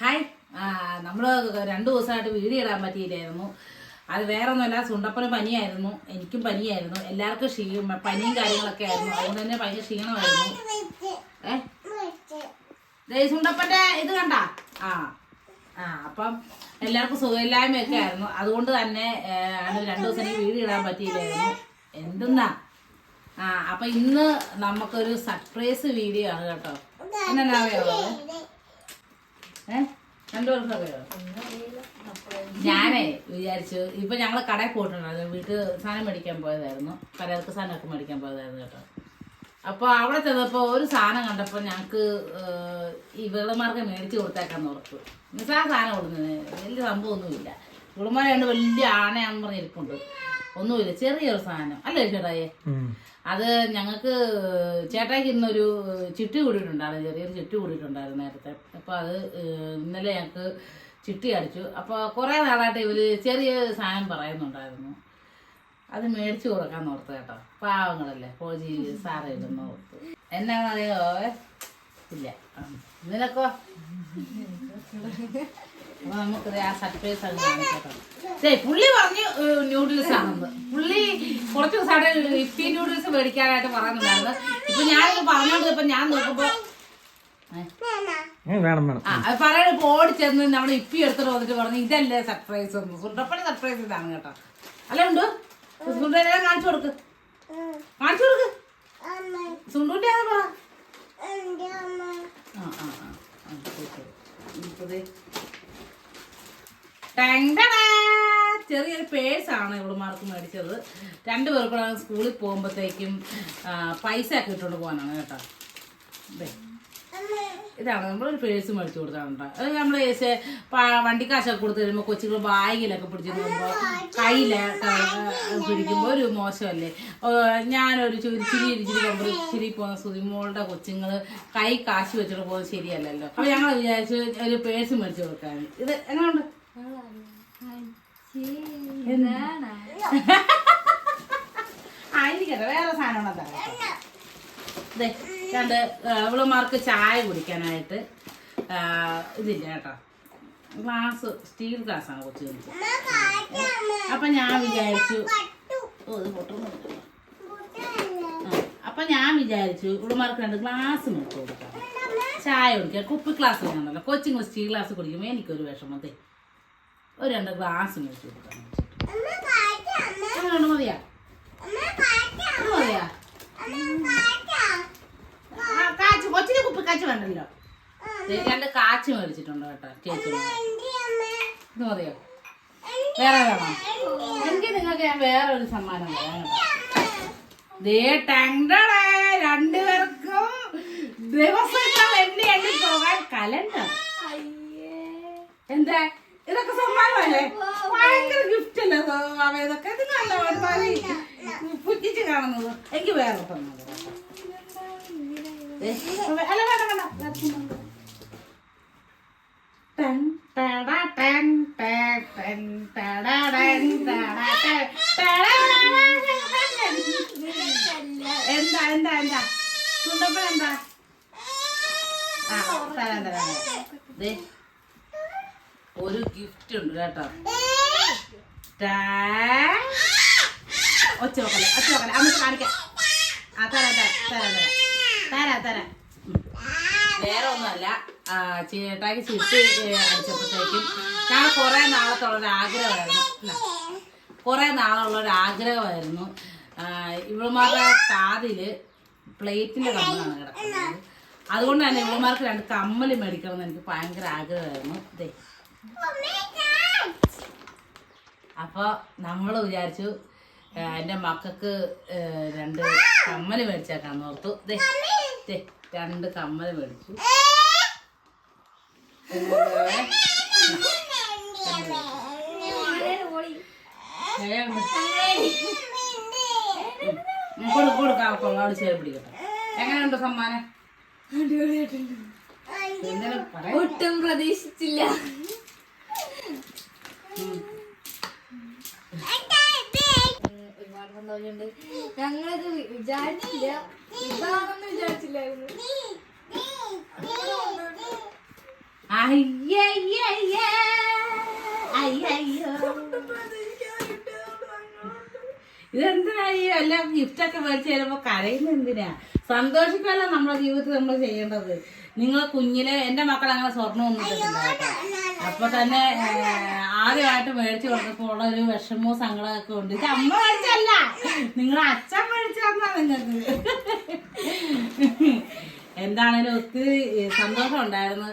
Hi. നമ്മൾ രണ്ടു ദിവസമായിട്ട് വീഡിയോ ഇടാൻ പറ്റിയില്ലായിരുന്നു. അത് വേറെ ഒന്നുമല്ല സുണ്ടപ്പന് പനിയായിരുന്നു. എനിക്കും പനിയായിരുന്നു. എല്ലാവർക്കും ക്ഷീ പനിയും കാര്യങ്ങളൊക്കെ ആയിരുന്നു. അതുകൊണ്ട് തന്നെ ഭയങ്കര ക്ഷീണമായിരുന്നു. ഏ? ദേ ഈ സുണ്ടപ്പന്റെ ഇത് കണ്ട? ആ ആ അപ്പം എല്ലാവർക്കും സുഖമില്ലായ്മയൊക്കെ ആയിരുന്നു. അതുകൊണ്ട് തന്നെ രണ്ട് ദിവസം വീട് വീഡിയോ ഇടാൻ പറ്റിയില്ലായിരുന്നു. എന്തെന്നാ? ആ അപ്പൊ ഇന്ന് നമുക്കൊരു സർപ്രൈസ് വീഡിയോ ആണ് കേട്ടോ. എന്നാ അറിയാമോ ഞാനേ വിചാരിച്ചു ഇപ്പൊ ഞങ്ങൾ കടയിൽ പോയിട്ടുണ്ടായിരുന്നു വീട്ടിൽ സാധനം മേടിക്കാൻ പോയതായിരുന്നു. പലചരക്ക് സാധനമൊക്കെ മേടിക്കാൻ പോയതായിരുന്നു കേട്ടോ. അപ്പൊ അവിടെ ചെന്നപ്പോ ഒരു സാധനം കണ്ടപ്പോ ഞങ്ങക്ക് ഈ വെള്ളമാർക്ക് മേടിച്ചു കൊടുത്തേക്കാന്ന് ഉറപ്പ്. നിസാ സാധനം കൊടുക്കുന്നത് വലിയ സംഭവമൊന്നുമില്ല. വെള്ളമാരെ കൊണ്ട് വലിയ ആനയാന്ന് പറഞ്ഞിരിപ്പുണ്ട് ഒന്നുമില്ല ചെറിയൊരു സാധനം. അല്ലേ ചേട്ടായേ? അത് ഞങ്ങൾക്ക് ചേട്ടായിക്ക് ഇന്നൊരു ചിട്ടി കൂടിയിട്ടുണ്ടായിരുന്നു ചെറിയൊരു ചിട്ടി കൂടിയിട്ടുണ്ടായിരുന്നു നേരത്തെ. അപ്പോൾ അത് ഇന്നലെ ഞങ്ങൾക്ക് ചിട്ടി അടിച്ചു. അപ്പോൾ കുറേ നാളായിട്ട് ഇവർ ചെറിയ സാധനം പറയുന്നുണ്ടായിരുന്നു. അത് മേടിച്ചു കൊടുക്കാൻ ഓർത്ത് കേട്ടോ. പാവങ്ങളല്ലേ പോജി സാറ ഇടുന്ന ഓർത്ത്. എന്നാണെന്നറിയോ ഇല്ല. നിനക്കോ? അപ്പൊ ആ സർപ്രൈസ് ആണ് പുള്ളി പറഞ്ഞു ന്യൂഡിൽസ് ആണെന്ന് പുള്ളി കുറച്ച് ദിവസമായിട്ട് ഇപ്പി ന്യൂഡിൽസ് മേടിക്കാനായിട്ട് പറയുന്നുണ്ടായിരുന്നു ഇപ്പൊ ഞാനിത് പറഞ്ഞോണ്ട് ഇപ്പൊ ഞാൻ നോക്കുമ്പോ വേണം വേണം. ആ അത് പറയണ ഇപ്പൊ ഓടിച്ചെന്ന് നമ്മുടെ ഇപ്പി എടുത്തിട്ട് വന്നിട്ട് പറഞ്ഞു ഇതല്ലേ സർപ്രൈസ് ഒന്ന് സുണ്ടപ്പണി സർപ്രൈസ് ഇതാണ് കേട്ടോ. അല്ല ഉണ്ട്? സുണ്ടുവിനെ കാണിച്ചു കൊടുക്ക്. കാണിച്ചു കൊടുക്ക്. സുണ്ടുവിന്റെ ആണ്? പറ ആ ആ. ആ ആ, ശരി, ശരി. ഇപ്പൊ ദേ. Tongue tada. ചെറിയൊരു പേഴ്സാണ് ഇവളുമാർക്ക് മേടിച്ചത്. രണ്ടു പേർക്കും സ്കൂളിൽ പോകുമ്പോഴത്തേക്കും പൈസ ഒക്കെ ഇട്ടുകൊണ്ട് പോകാനാണ് കേട്ടോ. ദേ. ഇതാണ് നമ്മളൊരു പേഴ്സ് മേടിച്ചു കൊടുത്താണ് കേട്ടോ. അത് നമ്മൾ വണ്ടിക്കാശൊക്കെ കൊടുത്തു കഴിയുമ്പോൾ കൊച്ചുകൾ ബാഗിലൊക്കെ പിടിച്ചു പോകുമ്പോൾ കയ്യിലൊക്കെ പിടിക്കുമ്പോൾ ഒരു മോശമല്ലേ? ഞാനൊരു ചുരിച്ചിരി ചിരി ഇരിച്ചിരി പോകുമ്പോൾ ഇച്ചിരി പോകുന്ന സുതിമോളുടെ കൊച്ചുങ്ങൾ കൈ കാശ് വെച്ചിട്ട് പോകുന്നത് ശരിയല്ലല്ലോ. അപ്പോൾ ഞങ്ങൾ വിചാരിച്ചു ഒരു പേഴ്സ് മേടിച്ചു കൊടുക്കാൻ ഇത് എങ്ങനെയുണ്ട്? ആയിരിക്കട്ടെ വേറെ ചായ കുടിക്കാനായിട്ട് ഇതില്ല കേട്ടോ. ഗ്ലാസ് സ്റ്റീൽ ഗ്ലാസ് ആണ് കൊച്ചു അപ്പൊ ഞാൻ വിചാരിച്ചു ഓ ഞാൻ വിചാരിച്ചു ഇവളുമാർക്ക് രണ്ട് ഗ്ലാസ് മേടിച്ചു കൊടുക്കാം. ചായ കുടിക്കാം. കുപ്പി ഗ്ലാസ് വേണമല്ലോ സ്റ്റീൽ ഗ്ലാസ് കുടിക്കുമ്പോൾ എനിക്കൊരു വിഷമത്തെ ഒരു രണ്ട് ഗ്ലാസ് മേടിച്ചു കൊടുക്കാൻ അങ്ങനെ മതിയാ? മതിയാ? ആ, കാച്ച് കൊച്ചിന് കുപ്പി കാച്ച് വേണ്ടല്ലോ. രണ്ട് കാച്ച് മേടിച്ചിട്ടുണ്ട് കേട്ടോ ചേച്ചി ഇത് മതിയോ? വേറെ വേണോ എനിക്ക് നിങ്ങൾക്ക് ഞാൻ വേറെ ഒരു സമ്മാനം ദേ രണ്ടുപേർക്കും ദിവസങ്ങൾ എണ്ണി എണ്ണി പോകാൻ കലണ്ടർ. എന്താ? ഇതൊക്കെ സമ്മാനമല്ലേ ഭയങ്കര ഗിഫ്റ്റ് അല്ലേ? അവ ഇതൊക്കെ. ഇത് നല്ല പുറ്റിച്ച് കാണുന്നത്. എനിക്ക് വേറെ. ദേ, അല്ല വേണ്ട വേണ്ട വേറെ ടൻ ടടാ ടൻ ടൻ ടൻ ടടാ ടൻ ടടാ ടൻ ടടാ ടൻ. എന്താ എന്താ എന്താ ചുണ്ടപ്പൻ എന്താ ആ തരാം തരാം തരാം. ദേ ഒരു ഗിഫ്റ്റ് ഉണ്ട് കേട്ടോ. ഒച്ച നോക്കല്ലേ ഒച്ച നോക്കല്ലേ അമ്മ കാണിക്കാം. ആ തരാം തരാം തരാം തരാം. തരാം. വേറെ ഒന്നുമല്ല. ചേട്ടാക്ക് ചിട്ടി അടിച്ചപ്പോഴത്തേക്കും ഞാൻ കുറെ നാളത്തുള്ള ഒരു ആഗ്രഹമായിരുന്നു നാളുള്ള ഒരു ആഗ്രഹമായിരുന്നു. ഇവളുമാരുടെ കാതിൽ പ്ലേറ്റിന്റെ കമ്മലാണ് കിടക്കുന്നത്. അതുകൊണ്ട് തന്നെ ഇവളുമാർക്ക് രണ്ട് കമ്മൽ മേടിക്കണം എന്ന് എനിക്ക് ഭയങ്കര ആഗ്രഹമായിരുന്നു. ഇതേ അപ്പൊ നമ്മൾ വിചാരിച്ചു എന്റെ എന്റെ മക്കൾക്ക് രണ്ട് കമ്മൽ മേടിച്ചേക്കാന്ന് ഓർത്തു. രണ്ട് കമ്മൽ മേടിച്ചു. കൊടുക്കാം അവിടെ ചേർ പിടിക്കട്ടെ. എങ്ങനെയുണ്ട് സമ്മാനം ഒട്ടും പ്രതീക്ഷിച്ചില്ല. ഒരുപാട് വിചാരിച്ചില്ല ഇതാണെന്ന് വിചാരിച്ചില്ലായിരുന്നു അയ്യയ്യയ്യ. അയ്യയ്യോ. ഇതെന്തിനാ ഈ വല്ല ഗിഫ്റ്റൊക്കെ മേടിച്ച് തരുമ്പോ കരയുന്ന എന്തിനാ സന്തോഷിക്കല്ല നമ്മുടെ ജീവിതത്തിൽ നമ്മൾ ചെയ്യേണ്ടത് നിങ്ങൾ കുഞ്ഞിലെ എന്റെ മക്കൾ അങ്ങനെ ഇട്ടിട്ടില്ല കേട്ടോ. അപ്പൊ തന്നെ ആദ്യമായിട്ട് മേടിച്ചു കൊടുത്തപ്പോ ഉള്ള ഒരു വിഷമവും സങ്കടമൊക്കെ ഉണ്ട്. അമ്മ മേടിച്ചല്ല നിങ്ങളെ അച്ഛൻ മേടിച്ചു തന്നാ നിങ്ങൾക്ക് എന്താണേലും ഒത്തിരി സന്തോഷം ഉണ്ടായിരുന്നു.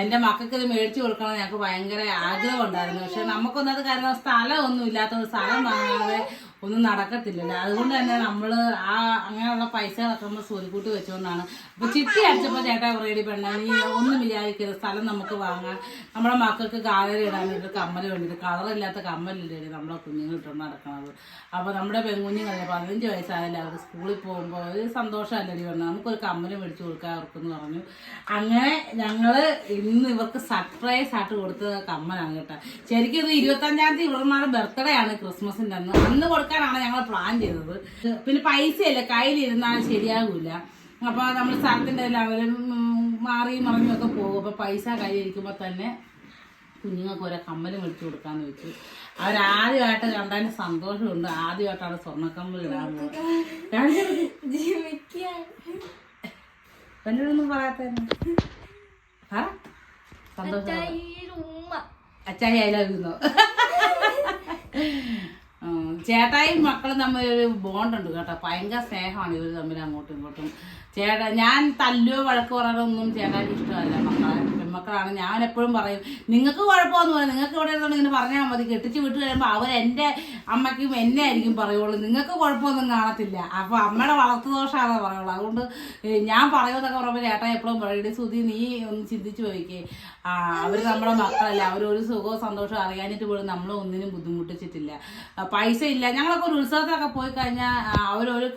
എന്റെ മക്കൾക്ക് ഇത് മേടിച്ചു കൊടുക്കണം ഞങ്ങൾക്ക് ഭയങ്കര ആഗ്രഹം ഉണ്ടായിരുന്നു. പക്ഷെ നമുക്കൊന്നും അത് കാരണം സ്ഥലമൊന്നും ഇല്ലാത്തത് സ്ഥലം വാങ്ങാതെ ഒന്നും നടക്കത്തില്ലല്ലോ? അതുകൊണ്ട് തന്നെ നമ്മൾ ആ അങ്ങനെയുള്ള പൈസ ഇറക്കുമ്പോൾ സ്വരുക്കൂട്ടി വെച്ചുകൊണ്ടാണ് അപ്പൊ ചിട്ടി അടിച്ചപ്പോൾ ചേട്ടാ റെഡി പെണ്ണ നീ ഒന്നും വിചാരിക്കരുത്. സ്ഥലം നമുക്ക് വാങ്ങാം. നമ്മുടെ മക്കൾക്ക് കാലരി ഇടാനായിട്ട് കമ്മൽ വേണ്ടിയിട്ട് കളറില്ലാത്ത കമ്മലില്ലേ നമ്മളെ കുഞ്ഞുങ്ങൾ ഇട്ടുകൊണ്ട് നടക്കണത്. അപ്പോൾ നമ്മുടെ പെൺകുഞ്ഞുങ്ങളെ പതിനഞ്ച് വയസ്സായാലും അവർക്ക് സ്കൂളിൽ പോകുമ്പോൾ ഒരു സന്തോഷമല്ലടി പറഞ്ഞു നമുക്കൊരു കമ്മൽ മേടിച്ചു കൊടുക്കാൻ അവർക്കെന്ന് പറഞ്ഞു. അങ്ങനെ ഞങ്ങൾ ഇന്ന് ഇവർക്ക് സർപ്രൈസ് ആയിട്ട് കൊടുത്ത കമ്മലാണ് കേട്ടോ. ശരിക്കും ഇത് ഇരുപത്തഞ്ചാം തീയതി ഇവർമാരുടെ ബർത്ത്ഡേ ആണ് ക്രിസ്മസിന്റെ അന്ന്. അന്ന് കൊടുക്കാനാണ് ഞങ്ങൾ പ്ലാൻ ചെയ്തത്. പിന്നെ പൈസയല്ലേ കയ്യിലിരുന്നാൽ ശരിയാകൂല അപ്പൊ നമ്മൾ സ്ഥലത്തിന്റെ എല്ലാവരും മാറി മറിഞ്ഞും ഒക്കെ പോകും. അപ്പൊ പൈസ കയ്യിലിരിക്കുമ്പോൾ തന്നെ കുഞ്ഞുങ്ങൾക്ക് ഓരോ കമ്മലും മേടിച്ചു കൊടുക്കാന്ന് വെച്ചു. അവരാദ്യമായിട്ട് കണ്ടതിന് സന്തോഷമുണ്ട്. ആദ്യമായിട്ടാണ് സ്വർണക്കമ്മൽ പെണ്ണൊന്നും പറയാത്ത പറ. സന്തോഷം അച്ചായി അയലാകുന്നു ചേട്ടായും മക്കളും തമ്മിൽ ഒരു ബോണ്ടുണ്ട് കേട്ടോ. ഭയങ്കര സ്നേഹമാണ് ഇവർ തമ്മിൽ അങ്ങോട്ടും ഇങ്ങോട്ടും. ചേട്ടാ ഞാൻ തല്ലുവോ വഴക്ക് പറയാറൊന്നും ചേട്ടാക്ക് ഇഷ്ടമല്ല മക്കളെ. പെൺമക്കളാണ്. ഞാൻ എപ്പോഴും പറയും നിങ്ങൾക്ക് കുഴപ്പമൊന്നും പറയാം നിങ്ങൾക്ക് ഇവിടെ ഇരുന്നോണ്ട് ഇങ്ങനെ പറഞ്ഞാൽ മതി. കെട്ടിച്ച് വിട്ട് കഴിയുമ്പോൾ അവർ എന്റെ അമ്മയ്ക്കും എന്നെ ആയിരിക്കും പറയുള്ളൂ. നിങ്ങൾക്ക് കുഴപ്പമൊന്നും കാണത്തില്ല. അപ്പോൾ അമ്മയുടെ വളർത്തു ദോഷമാണെന്ന് പറയുള്ളൂ. അതുകൊണ്ട് ഞാൻ പറയുമെന്നൊക്കെ പറയുമ്പോൾ ചേട്ടാ എപ്പോഴും പറയുടെ സുധി നീ ഒന്ന് ചിന്തിച്ചു പോയിക്കേ അവർ നമ്മുടെ മക്കളല്ല. അവരൊരു സുഖവും സന്തോഷവും അറിയാനിട്ട് പോലും നമ്മളെ ഒന്നിനും ബുദ്ധിമുട്ടിച്ചിട്ടില്ല. പൈസ ഇല്ല. ഞങ്ങളൊക്കെ ഒരു ഉത്സവത്തിലൊക്കെ പോയി കഴിഞ്ഞാൽ അവരൊരു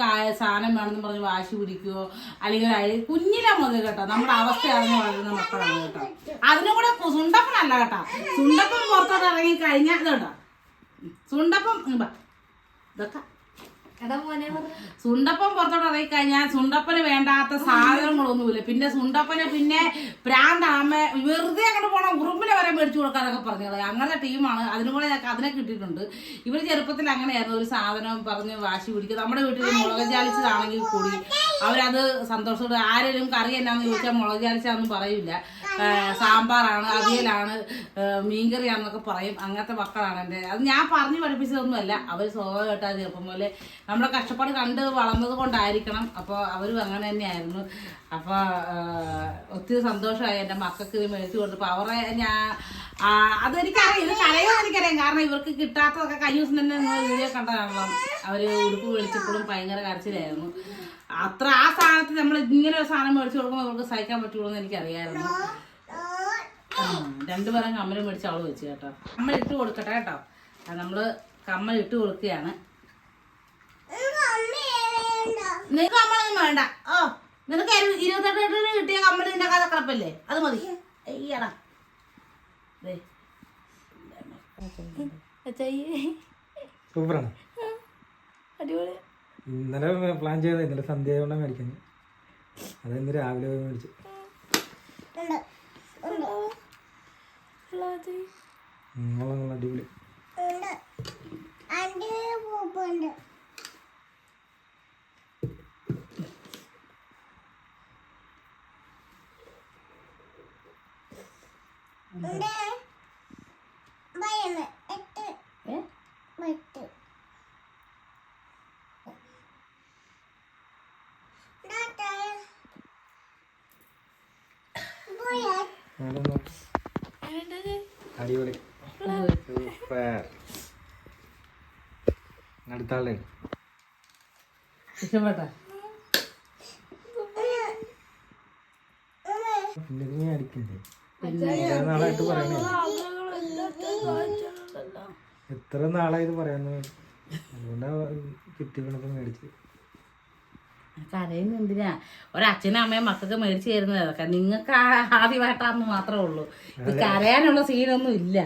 സാധനം വേണമെന്ന് പറഞ്ഞ് വാശി പിടിക്കുവോ അല്ലെങ്കിൽ കുഞ്ഞിലെ മുതൽ കേട്ടോ. നമ്മുടെ അവസ്ഥ അറിഞ്ഞ് വളരുന്ന മക്കളാണ് കേട്ടോ. അതിനും കൂടെ സുണ്ടപ്പൻ സുണ്ടപ്പനല്ല കേട്ടോ. സുണ്ടപ്പൻ പുറത്തോട്ട് ഇറങ്ങി കഴിഞ്ഞാൽ ഇതോട്ടോ സുണ്ടപ്പം. ഇതൊക്കെ സുണ്ടപ്പൻ പുറത്തോട്ട് ഇറങ്ങി കഴിഞ്ഞാൽ സുണ്ടപ്പന് വേണ്ടാത്ത സാധനങ്ങളൊന്നുമില്ല. പിന്നെ സുണ്ടപ്പന് പിന്നെ പ്രാന്താമ വെറുതെ അങ്ങോട്ട് പോണം ഉറുമ്പിനെ വരെ മേടിച്ചു കൊടുക്കാനൊക്കെ പറഞ്ഞത്. അങ്ങനത്തെ ടീമാണ് അതിനും അതിനെ കിട്ടിയിട്ടുണ്ട്. ഇവർ ചെറുപ്പത്തിൽ അങ്ങനെയായിരുന്നു. ഒരു സാധനം പറഞ്ഞ് വാശി പിടിക്കുക നമ്മുടെ വീട്ടിൽ മുളക് ജാലിച്ചതാണെങ്കിൽ കൂടി അവരത് സന്തോഷത്തോടെ ആരെങ്കിലും കറി എന്നാന്ന് ചോദിച്ചാൽ മുളക് ജാലിച്ചാന്നും പറയില്ല. സാമ്പാറാണ് അവിയലാണ് മീൻകറിയാണെന്നൊക്കെ പറയും. അങ്ങനത്തെ മക്കളാണ് എന്റെ. അത് ഞാൻ പറഞ്ഞു പഠിപ്പിച്ചതൊന്നുമല്ല. അവർ സ്വാഭാവികമായിട്ട് അത് ചെറുപ്പം പോലെ നമ്മുടെ കഷ്ടപ്പാട് കണ്ട് വളർന്നത് കൊണ്ടായിരിക്കണം. അപ്പോൾ അവരും അങ്ങനെ തന്നെയായിരുന്നു. അപ്പോൾ ഒത്തിരി സന്തോഷമായി എന്റെ മക്കൾക്ക് ഇത് മേടിച്ചു കൊടുത്തപ്പോൾ അവരെ ഞാൻ അതെനിക്കറിയാം. ഇത് കരയോ എനിക്കറിയാം. കാരണം ഇവർക്ക് കിട്ടാത്തതൊക്കെ കഴിഞ്ഞ ദിവസം തന്നെ നിങ്ങൾ വീഡിയോ കണ്ടതാണല്ലോ. അവർ ഉടുപ്പ് മേടിച്ചപ്പോഴും ഭയങ്കര കരച്ചിലായിരുന്നു. അത്ര ആ സാധനത്തിൽ നമ്മൾ ഇങ്ങനെ ഒരു സാധനം മേടിച്ചു കൊടുക്കുമ്പോൾ അവർക്ക് സഹിക്കാൻ പറ്റുള്ളൂ എന്ന് എനിക്കറിയായിരുന്നു. രണ്ടു രണ്ടുപേരും കമ്മൽ മേടിച്ച് അവൾ വെച്ച് കേട്ടോ. കമ്മൽ ഇട്ട് കൊടുക്കട്ടെ കേട്ടോ. നമ്മൾ നമ്മൾ കമ്മൽ ഇട്ട് കൊടുക്കുകയാണ്. നിനക്ക് കമ്മലൊന്നും വേണ്ട. ഓ നിനക്ക് ഇരു- ഇരുപത്തെട്ട് എട്ടിന് കിട്ടിയ കമ്മൽ നിന്റെ കഥ കിടപ്പല്ലേ അത് മതി. അയ്യടാ. സൂപ്പറാണ്. അടിപൊളി ഇന്നലെ പ്ലാൻ ചെയ്തത്. ഇന്നലെ സന്ധ്യ കൊണ്ട് മേടിക്കുന്നത് അത് ഇന്ന് രാവിലെ പോയി മേടിച്ചു അടിപൊളി ഏ? അവിടെ നോക്ക്. അടിപൊളി. സൂപ്പർ. അടുത്ത ആളെ ഇഷ്ടപ്പെട്ടോ പിന്നെ അടിക്കണ്ടേ? എത്ര നാളായിട്ട് പറയണേ? എത്ര നാളായി ഇത് പറയാന്ന് അതുകൊണ്ടാ കിട്ടിക്കണപ്പോ മേടിച്ചത് കരയുന്ന എന്തിനാ? ഒരച്ഛനും അമ്മയും മക്കൾക്ക് മേടിച്ചു തരുന്നത്. അതൊക്കെ നിങ്ങൾക്ക് ആദ്യമായിട്ടാന്ന് മാത്രമേ ഉള്ളൂ. ഇത് കരയാനുള്ള സീനൊന്നും ഇല്ല.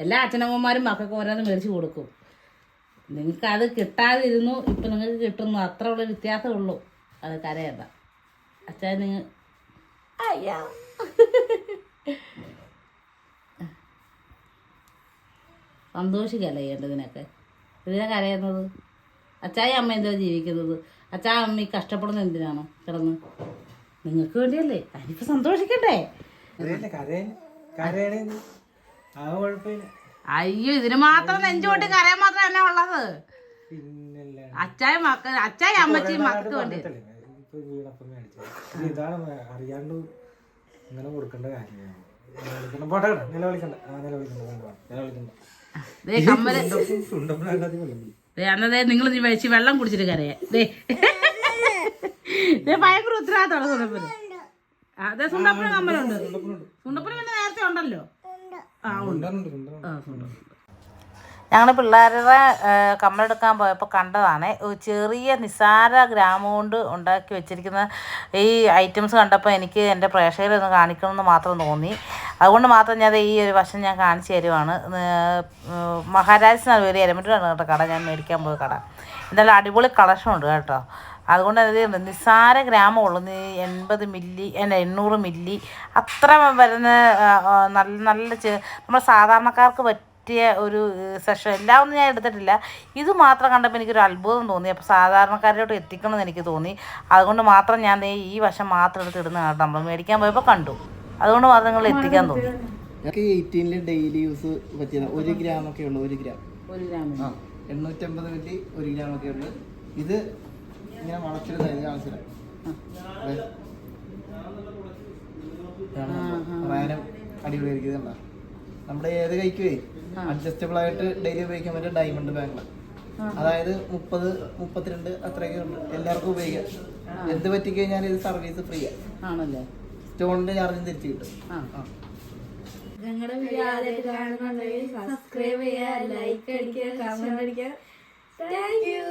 എല്ലാ അച്ഛനമ്മമാരും മക്കൾക്ക് ഓരോന്ന് മേടിച്ചു കൊടുക്കും. നിങ്ങൾക്ക് അത് കിട്ടാതിരുന്നു ഇപ്പൊ നിങ്ങൾക്ക് കിട്ടുന്നു. അത്ര ഉള്ള വ്യത്യാസമുള്ളൂ അത് കരയേണ്ട. അച്ഛാ നിങ്ങൾ അയ്യാ. സന്തോഷിക്കല്ല ചെയ്യേണ്ടതിനൊക്കെ ഇതിനെ കരയുന്നത്? അച്ചായ അമ്മ എന്താ ജീവിക്കുന്നത്? അച്ചാ അമ്മ ഈ കഷ്ടപ്പെടുന്നത് എന്തിനാണോ? കിടന്ന്. നിങ്ങൾക്ക് വേണ്ടിയല്ലേ? അതിനിപ്പോ സന്തോഷിക്കണ്ടേ? അയ്യോ ഇതിന് മാത്രം നെഞ്ചോട്ട് കരയാൻ മാത്രം തന്നെ ഉള്ളത്? അച്ചായ മക്ക അച്ചായ അമ്മച്ചി മക്കൾക്ക് വേണ്ടി. ഇങ്ങനെ കൊടുക്കേണ്ട കാര്യമാണ് നിലവിളിക്കണ്ട പോട്ടെ നിലവിളിക്കണ്ട ആ നിലവിളിക്കണ്ട നിങ്ങൾ വെച്ച് വെള്ളം കുടിച്ചിട്ട് കരയാ. ഭയങ്കര ഉത്തരവാദിത്തമാണ് സുണ്ടപ്പന് അതെ സുണ്ടപ്പന് കമ്മലുണ്ട്. സുണ്ടപ്പന് പിന്നെ നേരത്തെ ഉണ്ടല്ലോ? ആ ഉണ്ട്. ആ സുണ്ടപ്പന് ഞങ്ങൾ പിള്ളേരുടെ കമ്മലെടുക്കാൻ പോയപ്പോൾ കണ്ടതാണ്. ചെറിയ നിസാര ഗ്രാമം കൊണ്ട് ഉണ്ടാക്കി വെച്ചിരിക്കുന്ന ഈ ഐറ്റംസ് കണ്ടപ്പോൾ എനിക്ക് എന്റെ പ്രേക്ഷകരെ ഒന്ന് കാണിക്കണമെന്ന് മാത്രം തോന്നി. അതുകൊണ്ട് മാത്രം ഞാൻ ഈ ഒരു വശം ഞാൻ കാണിച്ചു തരുവാണ്. മഹാരാജ് ഒരു എലമെന്റാണ് കേട്ടോ കട ഞാൻ മേടിക്കാൻ പോയ കട. എന്തായാലും അടിപൊളി കളക്ഷൻ ഉണ്ട് കേട്ടോ. അതുകൊണ്ട് അത് നിസ്സാര ഗ്രാമമുള്ളൂ. നീ എൺപത് മില്ലി അല്ല എണ്ണൂറ് മില്ലി അത്ര വരുന്ന നല്ല നല്ല നമ്മൾ സാധാരണക്കാർക്ക് സാധാരണക്കാർക്ക് പറ്റിയ ഒരു സെഷൻ എല്ലാം ഒന്നും ഞാൻ എടുത്തിട്ടില്ല. ഇത് മാത്രം കണ്ടപ്പോൾ എനിക്കൊരു അത്ഭുതം തോന്നി. അപ്പോൾ സാധാരണക്കാരിലോട്ട് എത്തിക്കണമെന്ന് എനിക്ക് തോന്നി. അതുകൊണ്ട് മാത്രം ഞാൻ ഈ വശം മാത്രം എടുത്ത് ഇടുന്ന കേട്ടോ നമ്മൾ മേടിക്കാൻ പോയപ്പോൾ കണ്ടു. അതുകൊണ്ട് മാത്രം നിങ്ങൾ എത്തിക്കാൻ തോന്നി. ഞങ്ങൾക്ക് എയ്റ്റീനിൽ ഡെയിലി യൂസ് പറ്റിയത്. ഒരു ഗ്രാം ഒക്കെ ഉള്ളു ഒരു ഗ്രാം ഒരു ഗ്രാം ആ എണ്ണൂറ്റമ്പത് മില്ലി ഒരു ഗ്രാം ഒക്കെ ഉള്ളു. ഇത് ഇങ്ങനെ കാണിച്ചില്ല. റാനം അടിപൊളിയായിരിക്കും ഇതുണ്ടോ നമ്മുടെ ഏത് കൈക്കുവേ? അഡ്ജസ്റ്റബിൾ ആയിട്ട് ഡെയിലി ഉപയോഗിക്കാൻ പറ്റിയ ഡയമണ്ട് ബാങ്കിൾ അതായത് മുപ്പത് മുപ്പത്തിരണ്ട് അത്രയൊക്കെ ഉണ്ട്. എല്ലാവർക്കും ഉപയോഗിക്കാം. എന്ത് പറ്റിക്കഴിഞ്ഞാൽ ഇത് സർവീസ് ഫ്രീ ആണല്ലേ? സ്റ്റോണിന്റെ ചാർജും തിരിച്ചു കിട്ടും. ഞങ്ങളുടെ വീഡിയോ ആദ്യമായിട്ട് കാണുന്നുണ്ടെങ്കിൽ സബ്സ്ക്രൈബ് ചെയ്യുക ലൈക്ക് അടിക്കുക കമന്റ് അടിക്കുക. Thank you